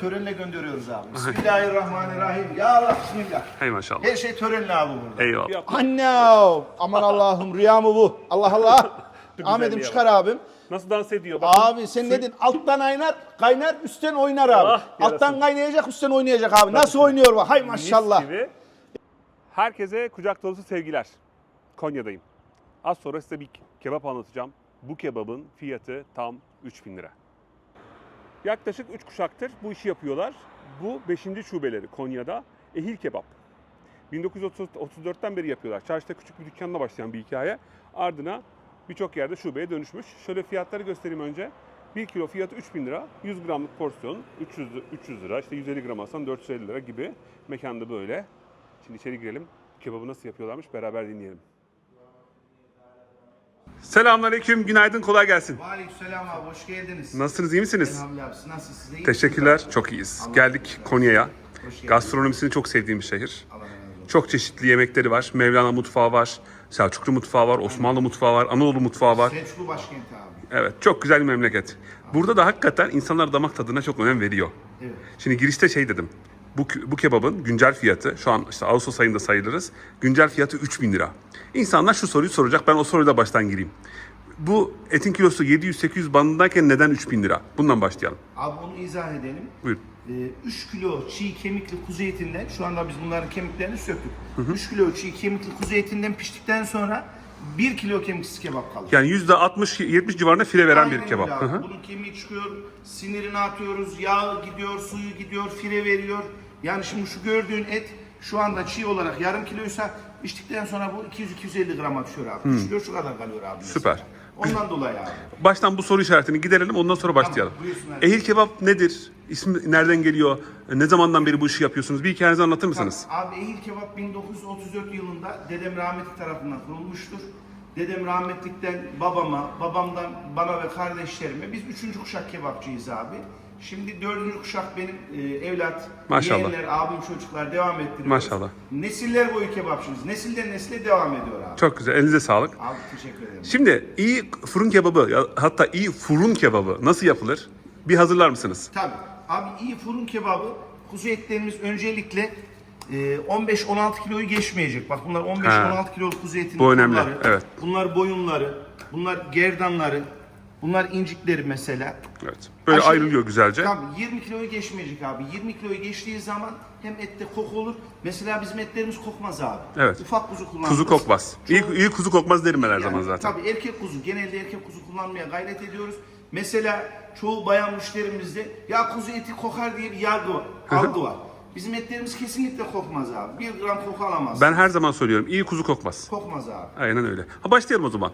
Törenle gönderiyoruz abi. Bismillahirrahmanirrahim. Ya Allah bismillah. Hey maşallah. Her şey törenle abi burada. Eyvallah. Anne aman Allah'ım rüya mı bu? Allah Allah. Ahmet'im çıkar abim. Nasıl dans ediyor? Bak. Abi sen dedin alttan aynar, kaynar, üstten oynar abi. Ah, yarasın. alttan kaynayacak, üstten oynayacak abi. Nasıl oynuyor bak? Hay maşallah. Gibi. Herkese kucak dolusu sevgiler. Konya'dayım. Az sonra size bir kebap anlatacağım. Bu kebabın fiyatı tam 3000 lira. Yaklaşık 3 kuşaktır bu işi yapıyorlar. Bu 5. şubeleri Konya'da Ehil Kebap. 1934'ten beri yapıyorlar. Çarşıda küçük bir dükkanla başlayan bir hikaye. Ardına birçok yerde şubeye dönüşmüş. Şöyle fiyatları göstereyim önce. 1 kilo fiyatı 3000 lira. 100 gramlık porsiyon 300, 300 lira. İşte 150 gram alsan 450 lira gibi. Mekanda böyle. Şimdi içeri girelim. Kebabı nasıl yapıyorlarmış beraber dinleyelim. Selamünaleyküm, günaydın, kolay gelsin. Aleykümselam abi hoş geldiniz. Nasılsınız, iyi misiniz? Elhamdülillah abi siz nasılsınız? Siz de iyi Teşekkürler, misiniz abi? çok iyiyiz. Allah Geldik olsun. Konya'ya. Hoş geldiniz. Gastronomisini çok sevdiğim bir şehir. Allah razı olsun. Çok çeşitli yemekleri var. Mevlana mutfağı var, Selçuklu mutfağı var, Osmanlı mutfağı var, Anadolu mutfağı var. Selçuklu başkenti abi. Evet, çok güzel bir memleket. Burada da hakikaten insanlar damak tadına çok önem veriyor. Evet. Şimdi girişte şey dedim. Bu, bu kebabın güncel fiyatı, şu an işte Ağustos ayında sayılırız. Güncel fiyatı 3000 lira. İnsanlar şu soruyu soracak, ben o soruyla baştan gireyim. Bu etin kilosu 700-800 bandındayken neden 3000 lira? Bundan başlayalım. Abi onu izah edelim. Buyurun. 3 kilo çiğ kemikli kuzu etinden, şu anda biz bunların kemiklerini söktük. 3 kilo çiğ kemikli kuzu etinden piştikten sonra 1 kilo kemiksiz kebap kalır. Yani %60-70 civarında file veren Aynen bir kebap. öyle Hı abi. hı. Bunun kemiği çıkıyor, sinirini atıyoruz, yağı gidiyor, suyu gidiyor, fire veriyor. Yani şimdi şu gördüğün et şu anda çiğ olarak yarım kiloysa içtikten sonra bu 200-250 grama düşüyor abi. 3 kilo şu kadar kalıyor abi. mesela. Süper. Ondan dolayı abi. Baştan bu soru işaretini giderelim ondan sonra başlayalım. buyursunlar. Ehil kebap nedir? İsmi nereden geliyor? Ne zamandan beri bu işi yapıyorsunuz? Bir hikayenizi anlatır mısınız? Abi Ehil Kebap 1934 yılında dedem rahmetli tarafından kurulmuştur. Dedem rahmetlikten babama, babamdan bana ve kardeşlerime biz üçüncü kuşak kebapçıyız abi. Şimdi dördüncü kuşak benim e, evlat, Maşallah. yeğenler, abim çocuklar devam ettiriyoruz. Maşallah. Nesiller boyu kebapçıyız. Nesilden nesile devam ediyor abi. Çok güzel. Elinize sağlık. Abi teşekkür ederim. Şimdi iyi fırın kebabı ya hatta iyi fırın kebabı nasıl yapılır? Bir hazırlar mısınız? Tabii. Abi iyi fırın kebabı kuzu etlerimiz öncelikle e, 15-16 kiloyu geçmeyecek. Bak bunlar 15-16 kiloluk kuzu etinin Bu önemli, kolları, evet. Bunlar boyunları, bunlar gerdanları, bunlar incikleri mesela. Evet. Böyle Aşırı- ayrılıyor güzelce. Tabii 20 kiloyu geçmeyecek abi. 20 kiloyu geçtiği zaman hem ette koku olur. Mesela bizim etlerimiz kokmaz abi. Evet. Ufak kuzu kullanırız. Kuzu kokmaz. İyi, Çoğu- iyi kuzu kokmaz derim ben her yani zaman zaten. Tabii erkek kuzu, genelde erkek kuzu kullanmaya gayret ediyoruz. Mesela çoğu bayan müşterimizde ya kuzu eti kokar diye bir yargı var, algı var. Bizim etlerimiz kesinlikle kokmaz abi. Bir gram koku alamaz. Ben her zaman söylüyorum iyi kuzu kokmaz. Kokmaz abi. Aynen öyle. Ha başlayalım o zaman.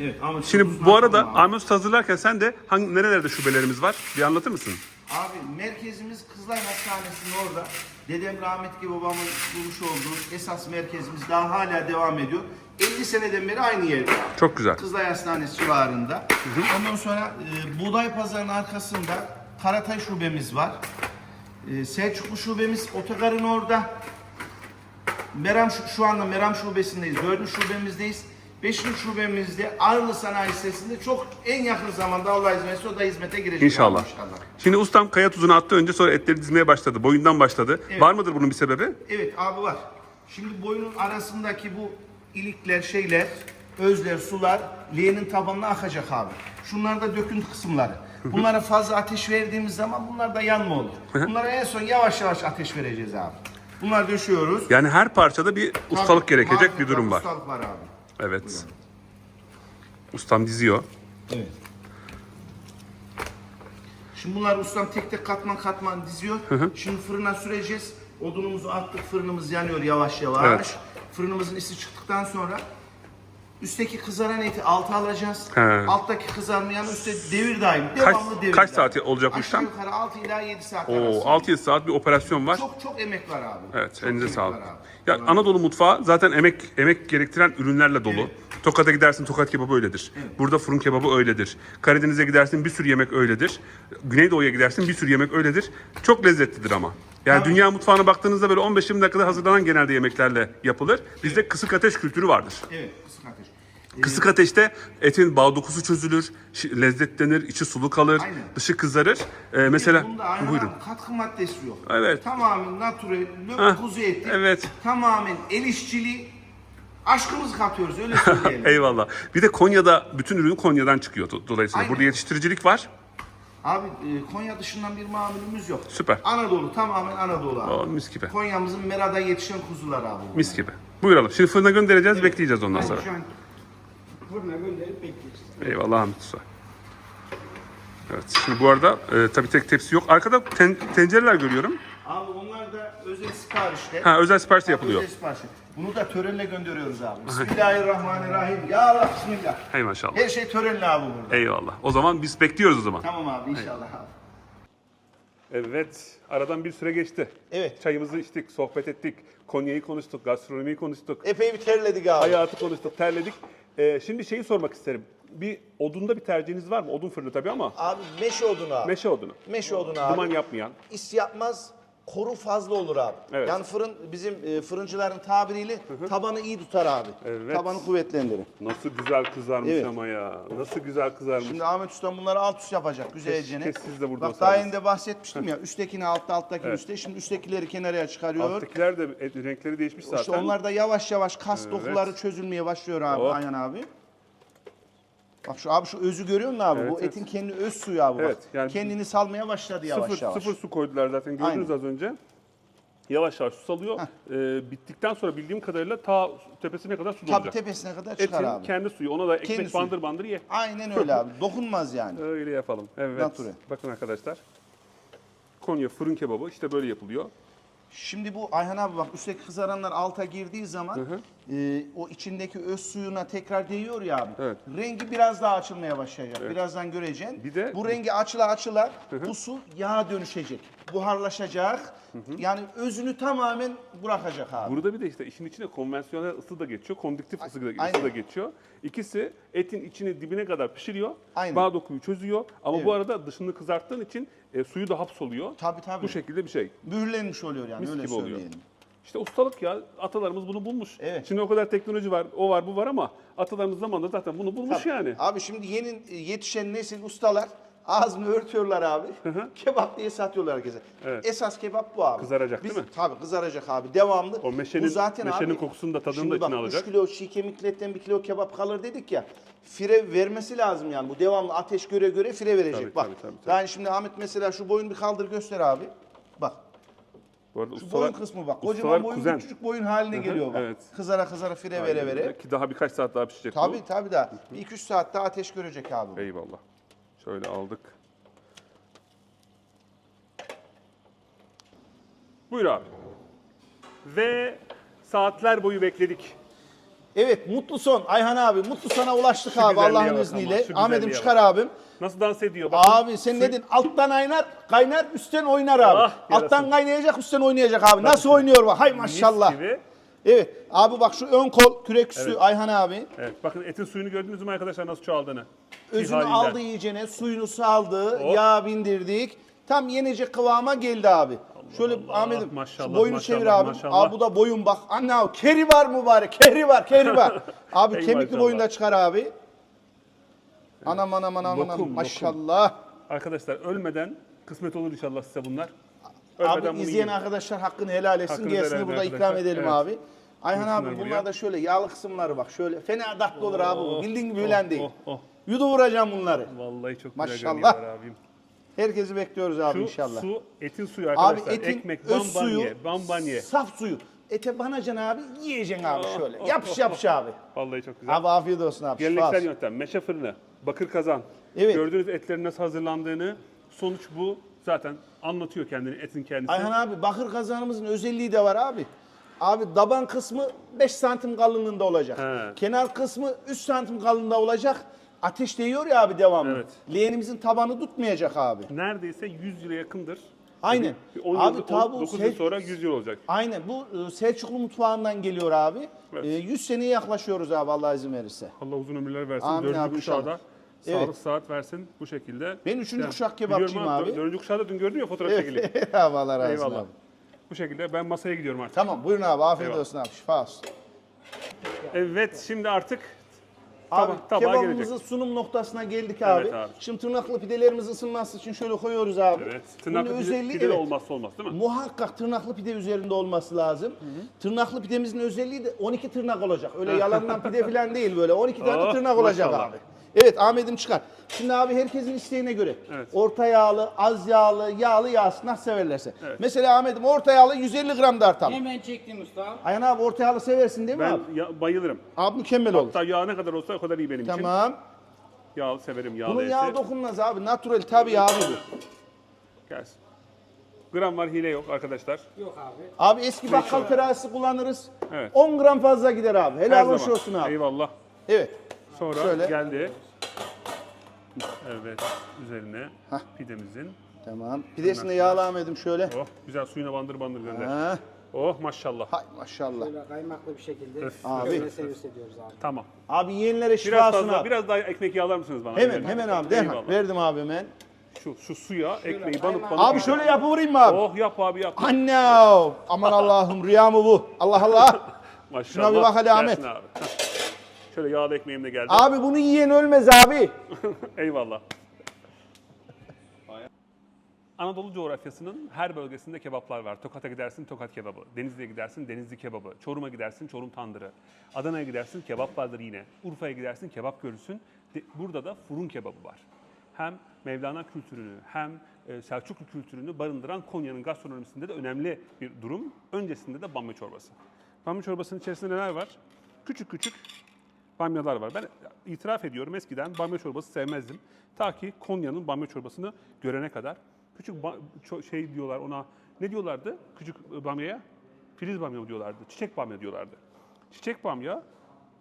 Evet ama Şimdi bu arada Ahmet hazırlarken sen de hangi nerelerde şubelerimiz var? Bir anlatır mısın? Abi merkezimiz Kızılay Hastanesi'nin orada. Dedem rahmetli babamın kurmuş olduğu esas merkezimiz daha hala devam ediyor. 50 seneden beri aynı yerde. Çok güzel. Kızılay Hastanesi civarında. Ondan sonra e, Buğday Pazarı'nın arkasında Karatay şubemiz var. E, Selçuklu şubemiz otogarın orada. Meram şu, şu anda Meram şubesindeyiz. Dördüncü şubemizdeyiz. Beşinci şubemizde Arlı Sanayi Sitesi'nde çok en yakın zamanda Allah izin verirse o da hizmete girecek. İnşallah. abi inşallah. Şimdi ustam kaya tuzunu attı önce sonra etleri dizmeye başladı. Boyundan başladı. Evet. Var mıdır bunun bir sebebi? Evet abi var. Şimdi boyunun arasındaki bu ilikler, şeyler, özler, sular leğenin tabanına akacak abi. Şunlar da döküntü kısımları. Bunlara fazla ateş verdiğimiz zaman bunlar da yanma olur. Bunlara en son yavaş yavaş ateş vereceğiz abi. Bunlar döşüyoruz. Yani her parçada bir ustalık Tabii, gerekecek bir durum var. Ustalık var abi. Evet. Ustam diziyor. Evet. Şimdi bunlar ustam tek tek katman katman diziyor. Şimdi fırına süreceğiz. Odunumuzu attık, fırınımız yanıyor yavaş yavaş. Evet. Fırınımızın isi çıktıktan sonra üstteki kızaran eti alta alacağız. He. Alttaki kızarmayan üstte devir daim, Kaç- devamlı devir kaç daim. saati olacak bu Aşağı işlem? yukarı 6 ila 7 saat Oo, arası. 6-7 saat bir operasyon var. Çok çok emek var abi. Evet, Çok elinize emek sağlık. var abi. Ya Anadolu mutfağı zaten emek emek gerektiren ürünlerle dolu. Tokat'a gidersin Tokat kebabı öyledir. Burada fırın kebabı öyledir. Karadeniz'e gidersin bir sürü yemek öyledir. Güneydoğu'ya gidersin bir sürü yemek öyledir. Çok lezzetlidir ama. Yani dünya mutfağına baktığınızda böyle 15-20 dakikada hazırlanan genelde yemeklerle yapılır. Bizde kısık ateş kültürü vardır. Evet, kısık ateş. Kısık ateşte etin bağ dokusu çözülür, lezzetlenir, içi sulu kalır, Aynen. dışı kızarır. Ee, mesela Bunda aynen buyurun. katkı maddesi yok. Evet. Tamamen natürel, Hah, löp kuzu eti. evet. Tamamen el işçiliği. Aşkımızı katıyoruz öyle söyleyelim. Eyvallah. Bir de Konya'da bütün ürün Konya'dan çıkıyor do- dolayısıyla. Aynen. Burada yetiştiricilik var. Abi e, Konya dışından bir mamulümüz yok. Süper. Anadolu tamamen Anadolu abi. Aa, mis gibi. Konya'mızın Mera'da yetişen kuzular abi. bunlar. Mis gibi. Buyuralım. Şimdi fırına göndereceğiz, bekleyeceğiz ondan sonra. Şu an fırına gönderip bekliyoruz. Eyvallah Ahmet Usta. Evet. Şimdi bu arada e, tabii tek tepsi yok. Arkada ten- tencereler görüyorum. Abi onlar da özel siparişte. Ha özel sipariş de yapılıyor. Özel siparişte. Bunu da törenle gönderiyoruz abi. Bismillahirrahmanirrahim. Ya Allah bismillah. Hey maşallah. Her şey törenle abi burada. Eyvallah. O zaman biz bekliyoruz o zaman. Tamam abi inşallah abi. Evet. Aradan bir süre geçti. Evet. Çayımızı içtik, sohbet ettik. Konya'yı konuştuk, gastronomiyi konuştuk. Epey bir terledik abi. Hayatı konuştuk, terledik. Ee, şimdi şeyi sormak isterim. Bir odunda bir tercihiniz var mı? Odun fırını tabii ama Abi meşe odunu abi. meşe odunu. Meşe odunu abi. Duman yapmayan. İs yapmaz, koru fazla olur abi. Evet. Yani fırın bizim e, fırıncıların tabiriyle tabanı iyi tutar abi. Evet. Tabanı kuvvetlendirir. Nasıl güzel kızarmış Evet. ama ya. Nasıl güzel kızarmış. Şimdi Ahmet Usta bunları alt üst yapacak güzelce. Keşke siz de burada Bak daha önce bahsetmiştim ya üsttekini altta alttakini Evet. üstte. Şimdi üsttekileri kenaraya çıkarıyor. Alttakiler de et- renkleri değişmiş zaten. İşte onlar da yavaş yavaş kas Evet. dokuları çözülmeye başlıyor abi Oh. Ayhan abi. Bak şu abi şu özü görüyor musun abi? Evet, Bu evet. etin kendi öz suyu abi Evet, bak. yani Kendini salmaya başladı yavaş sıfır, yavaş. sıfır su koydular zaten gördünüz Aynen. az önce. Yavaş yavaş su salıyor. Ee, bittikten sonra bildiğim kadarıyla ta tepesine kadar su Tabii dolacak. tepesine kadar çıkar Etin abi. kendi suyu. Ona da ekmek Kendi suyu. bandır bandır ye. Aynen öyle abi. Dokunmaz yani. Öyle yapalım. Evet. Nature. Bakın arkadaşlar. Konya fırın kebabı işte böyle yapılıyor. Şimdi bu Ayhan abi bak üstteki kızaranlar alta girdiği zaman e, o içindeki öz suyuna tekrar değiyor ya abi. Evet. Rengi biraz daha açılmaya başlayacak. Birazdan göreceksin. Bir de- bu rengi açıla açıla bu su yağa dönüşecek. Buharlaşacak. Yani özünü tamamen bırakacak abi. Burada bir de işte işin içine konvansiyonel ısı da geçiyor, kondüktif ısı da, ısı Aynen. da geçiyor. İkisi etin içini dibine kadar pişiriyor, Aynen. bağ dokuyu çözüyor. Ama bu arada dışını kızarttığın için e, suyu da hapsoluyor. Tabii tabii. Bu şekilde bir şey. Mühürlenmiş oluyor yani Mis öyle gibi oluyor. söyleyelim. İşte ustalık ya. Atalarımız bunu bulmuş. Evet. Şimdi o kadar teknoloji var, o var, bu var ama atalarımız zamanında zaten bunu bulmuş Tabii. yani. Abi şimdi yeni yetişen nesil ustalar ağzını örtüyorlar abi. kebap diye satıyorlar herkese. Evet. Esas kebap bu abi. Kızaracak Biz, değil mi? Tabii kızaracak abi. Devamlı. O meşenin- bu zaten meşenin abi, kokusunu da tadını da içine bak, alacak. 3 kilo çiğ kemikli etten 1 kilo kebap kalır dedik ya. Fire vermesi lazım yani. Bu devamlı ateş göre göre fire verecek. Tabii, bak. tabii, tabii, tabii. Yani şimdi Ahmet mesela şu boyun bir kaldır göster abi. Bak. Bu arada Şu ustalar, boyun kısmı bak. Kocaman boyun kuzen. küçücük boyun haline geliyor bak. evet. Kızara kızara fire vere vere. Ki daha birkaç saat daha pişecek bu. Tabii tabii daha. Bir 2-3 saat daha ateş görecek abi. bu. Eyvallah. Şöyle aldık. Buyur abi. Ve saatler boyu bekledik. Evet mutlu son Ayhan abi mutlu sana ulaştık Şu abi güzelliğe Allah'ın bak ama, izniyle. şu Ahmet'im güzelliğe çıkar abim. Nasıl dans ediyor? Bakın. Abi sen dedin alttan aynar kaynar üstten oynar abi. Ah, yarasın. alttan kaynayacak üstten oynayacak abi. Nasıl oynuyor bak hay Mis maşallah. gibi. Evet abi bak şu ön kol kürek üstü Ayhan abi. Evet bakın etin suyunu gördünüz mü arkadaşlar nasıl çoğaldığını? Çiğ Özünü halinden. aldı iyicene suyunu saldı Hop. yağ bindirdik. Tam yenecek kıvama geldi abi. Şöyle Allah, Ahmet'im maşallah, boyunu maşallah, çevir abi. maşallah. Abi bu da boyun bak. Anne abi keri var mübarek. Keri var keri var. abi Ey kemikli maşallah. boyunu da çıkar abi. Anam anam anam Lokum, anam lokum. maşallah. Arkadaşlar ölmeden kısmet olur inşallah size bunlar. Ölmeden Abi bunu izleyen yiyin. arkadaşlar hakkını helal etsin. Hakkını Gelsin helal burada edin ikram arkadaşlar. edelim Evet. abi. Ayhan Buyursunlar abi bunlar da şöyle yağlı kısımları bak şöyle. Fena tatlı olur abi bu. Oh, Bildiğin gibi oh, bilen değil. oh, oh. Yudu vuracağım bunları. Vallahi çok Maşallah. güzel görünüyorlar abim. Herkesi bekliyoruz abi Şu inşallah. su etin suyu Abi arkadaşlar. etin Ekmek öz bambanye, suyu, bambanye. saf suyu. Ete banacaksın abi, yiyeceksin abi Oh, şöyle. oh, Yapış oh, yapış abi. Vallahi çok güzel. Abi afiyet olsun abi. şifa Geleneksel olsun. yöntem. Meşe fırını, bakır kazan. Evet. Gördüğünüz etlerin nasıl hazırlandığını, sonuç bu. Zaten anlatıyor kendini, etin kendisi. Ayhan abi bakır kazanımızın özelliği de var abi. Abi daban kısmı 5 santim kalınlığında olacak. He. Kenar kısmı 3 santim kalınlığında olacak. Ateş değiyor ya abi devamlı. Evet. Leğenimizin tabanı tutmayacak abi. Neredeyse 100 yıla yakındır. Aynen. 10 Abi yıl, tabu 9 Sel- yıl sonra 100 yıl olacak. Aynen bu e, Selçuklu mutfağından geliyor abi. Evet. E, 100 seneye yaklaşıyoruz abi Allah izin verirse. Allah uzun ömürler versin. Amin abi, inşallah. da Evet. sağlık saat versin bu şekilde. Ben üçüncü kuşak kebapçıyım abi. Dördüncü kuşağı da dün gördüm ya fotoğraf çekili. Evet. abi Allah razı Eyvallah. abi. Bu şekilde ben masaya gidiyorum artık. Tamam buyurun abi afiyet Eyvallah. olsun abi şifa olsun. Evet şimdi artık Abi tabağa kebabımızın gelecek. sunum noktasına geldik abi. Evet abi. Şimdi tırnaklı pidelerimiz ısınması için şöyle koyuyoruz abi. Evet. Bunun Tırnaklı pide, özelliği pide de evet, olmazsa olmaz değil mi? Muhakkak tırnaklı pide üzerinde olması lazım. Tırnaklı pidemizin özelliği de 12 tırnak olacak. Öyle yalandan pide falan değil böyle. 12 tane Oh, tırnak olacak maşallah. abi. Evet Ahmet'im çıkar. Şimdi abi herkesin isteğine göre. Evet. Orta yağlı, az yağlı, yağlı yağsız nasıl severlerse. Evet. Mesela Ahmet'im orta yağlı 150 gram da artalım. Hemen çektim usta. Ayhan abi orta yağlı seversin değil mi Ben abi? ya- bayılırım. Abi mükemmel olur. Hatta yağ ne kadar olsa o kadar iyi benim için. Tamam. Yağlı severim yağlı Bunun eti. yağı dokunmaz abi. Natural tabii abi bu. Gelsin. Gram var hile yok arkadaşlar. Yok abi. Abi eski bakkal terazisi kullanırız. Evet. 10 gram fazla gider abi. Her Helal hoş zaman. olsun abi. Eyvallah. Evet. Sonra Şöyle. geldi. Evet. Üzerine Hah. pidemizin. Tamam. Pidesini de yağlamadım şöyle. Oh güzel suyuna bandır bandır gönder. Ha. Oh maşallah. Hay maşallah. Böyle kaymaklı bir şekilde Öf. Abi. böyle servis ediyoruz abi. Tamam. Abi yeğenlere Biraz fazla, abi. biraz daha ekmek yağlar mısınız bana? Hemen Hemen. hemen abi. Derhal. Eyvallah. Verdim abi hemen. Şu, şu suya ekmeği banıp banıp. Abi şöyle yapıvereyim mi abi? Oh yap abi yap. Anne. Aman Allah'ım rüya mı bu? Allah Allah. Maşallah. Şuna bir bak hele Gelsin Ahmet. Abi. Heh. Şöyle yağlı ekmeğim de geldi. abi bunu yiyen ölmez abi. Eyvallah. Anadolu coğrafyasının her bölgesinde kebaplar var. Tokat'a gidersin Tokat kebabı, Denizli'ye gidersin Denizli kebabı, Çorum'a gidersin Çorum tandırı, Adana'ya gidersin kebap vardır yine, Urfa'ya gidersin kebap görürsün. De- Burada da fırın kebabı var. Hem Mevlana kültürünü hem e, Selçuklu kültürünü barındıran Konya'nın gastronomisinde de önemli bir durum. Öncesinde de bamya çorbası. Bamya çorbasının içerisinde neler var? Küçük küçük bamyalar var. Ben itiraf ediyorum eskiden bamya çorbası sevmezdim. Ta ki Konya'nın bamya çorbasını görene kadar. Küçük şey diyorlar ona, ne diyorlardı küçük e, bamyaya? Filiz bamya diyorlardı, çiçek bamya diyorlardı. Çiçek bamya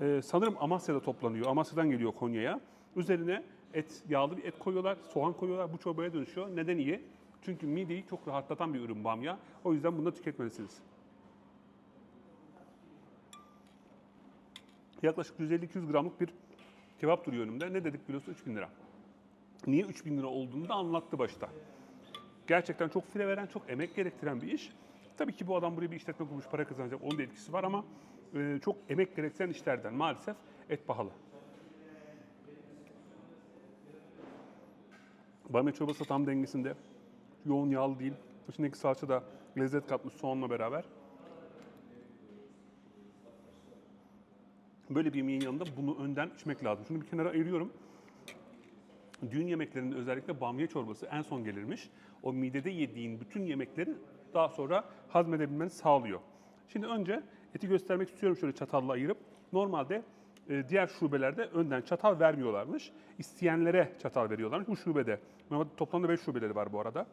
e, sanırım Amasya'da toplanıyor. Amasya'dan geliyor Konya'ya. Üzerine et, yağlı bir et koyuyorlar, soğan koyuyorlar. Bu çorbaya dönüşüyor. Neden iyi? Çünkü mideyi çok rahatlatan bir ürün bamya. O yüzden bunu da tüketmelisiniz. Yaklaşık 150-200 gramlık bir kebap duruyor önümde. Ne dedik kilosu? 3000 lira. Niye 3000 lira olduğunu da anlattı başta. Gerçekten çok file veren, çok emek gerektiren bir iş. Tabii ki bu adam buraya bir işletme kurmuş, para kazanacak. Onun da etkisi var ama e, çok emek gerektiren işlerden maalesef et pahalı. Bamya çorbası tam dengesinde. Yoğun yağlı değil. İçindeki salça da lezzet katmış soğanla beraber. Böyle bir yemeğin yanında bunu önden içmek lazım. Şunu bir kenara ayırıyorum. Düğün yemeklerinde özellikle bamya çorbası en son gelirmiş. O midede yediğin bütün yemekleri daha sonra hazmedebilmeni sağlıyor. Şimdi önce eti göstermek istiyorum şöyle çatalla ayırıp. Normalde e, diğer şubelerde önden çatal vermiyorlarmış. İsteyenlere çatal veriyorlarmış. Bu şubede. Toplamda 5 şubeleri var bu arada.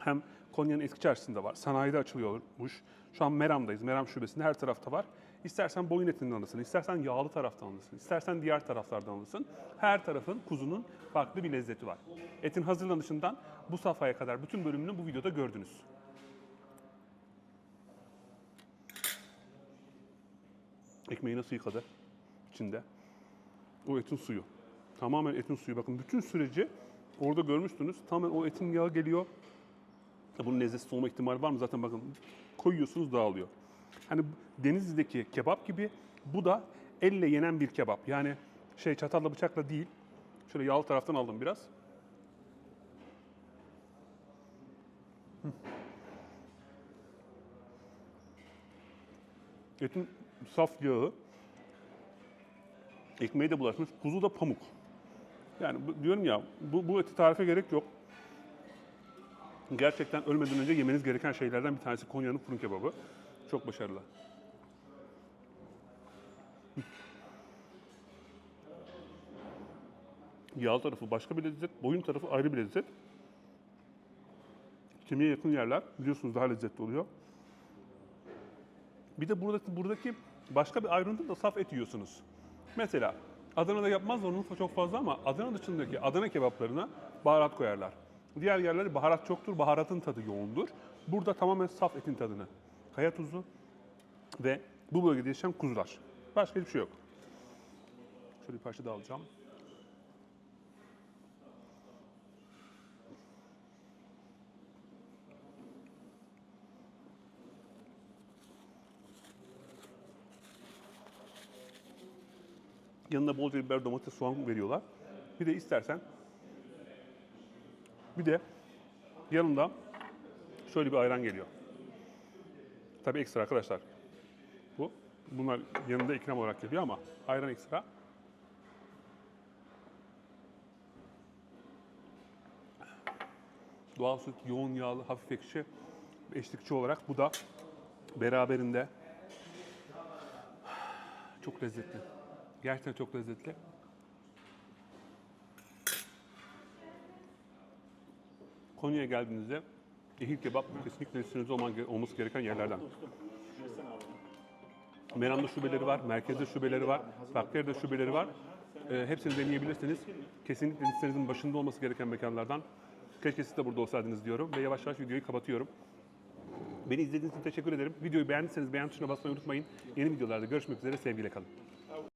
Hem Konya'nın eski çarşısında var. Sanayide açılıyormuş. Şu an Meram'dayız. Meram şubesinde her tarafta var. İstersen boyun etinden alırsın, istersen yağlı taraftan alırsın, istersen diğer taraflardan alırsın. Her tarafın kuzunun farklı bir lezzeti var. Etin hazırlanışından bu safhaya kadar bütün bölümünü bu videoda gördünüz. Ekmeği nasıl yıkadı içinde? O etin suyu. Tamamen etin suyu. Bakın bütün süreci orada görmüştünüz. Tamamen o etin yağı geliyor. Bunun lezzetli olma ihtimali var mı? Zaten bakın koyuyorsunuz dağılıyor. Hani Denizli'deki kebap gibi bu da elle yenen bir kebap. Yani şey çatalla bıçakla değil. Şöyle yağlı taraftan aldım biraz. Etin saf yağı, ekmeğe de bulaşmış. Kuzu da pamuk. Yani diyorum ya bu, bu eti tarife gerek yok. Gerçekten ölmeden önce yemeniz gereken şeylerden bir tanesi Konya'nın fırın kebabı. Çok başarılı. Yağ tarafı başka bir lezzet, boyun tarafı ayrı bir lezzet. Kemiğe yakın yerler biliyorsunuz daha lezzetli oluyor. Bir de buradaki, buradaki başka bir ayrıntı da saf et yiyorsunuz. Mesela Adana'da yapmazlar onu çok fazla ama Adana dışındaki Adana kebaplarına baharat koyarlar. Diğer yerlerde baharat çoktur, baharatın tadı yoğundur. Burada tamamen saf etin tadını. Kaya tuzu ve bu bölgede yaşayan kuzular. Başka hiçbir şey yok. Şöyle bir parça daha alacağım. Yanına bolca biber, domates, soğan veriyorlar. Bir de istersen bir de yanında şöyle bir ayran geliyor. Tabii ekstra arkadaşlar. Bu. Bunlar yanında ikram olarak geliyor ama ayran ekstra. Doğal süt, yoğun yağlı, hafif ekşi eşlikçi olarak bu da beraberinde çok lezzetli. Gerçekten çok lezzetli. Konya'ya geldiğinizde ehil kebap kesinlikle listenizde olması gereken yerlerden. Meram'da şubeleri var, merkezde şubeleri var, farklı yerde şubeleri var. Ee, hepsini deneyebilirsiniz. Kesinlikle listenizin başında olması gereken mekanlardan. Keşke siz de burada olsaydınız diyorum ve yavaş yavaş videoyu kapatıyorum. Beni izlediğiniz için teşekkür ederim. Videoyu beğendiyseniz beğen tuşuna basmayı unutmayın. Yeni videolarda görüşmek üzere. Sevgiyle kalın.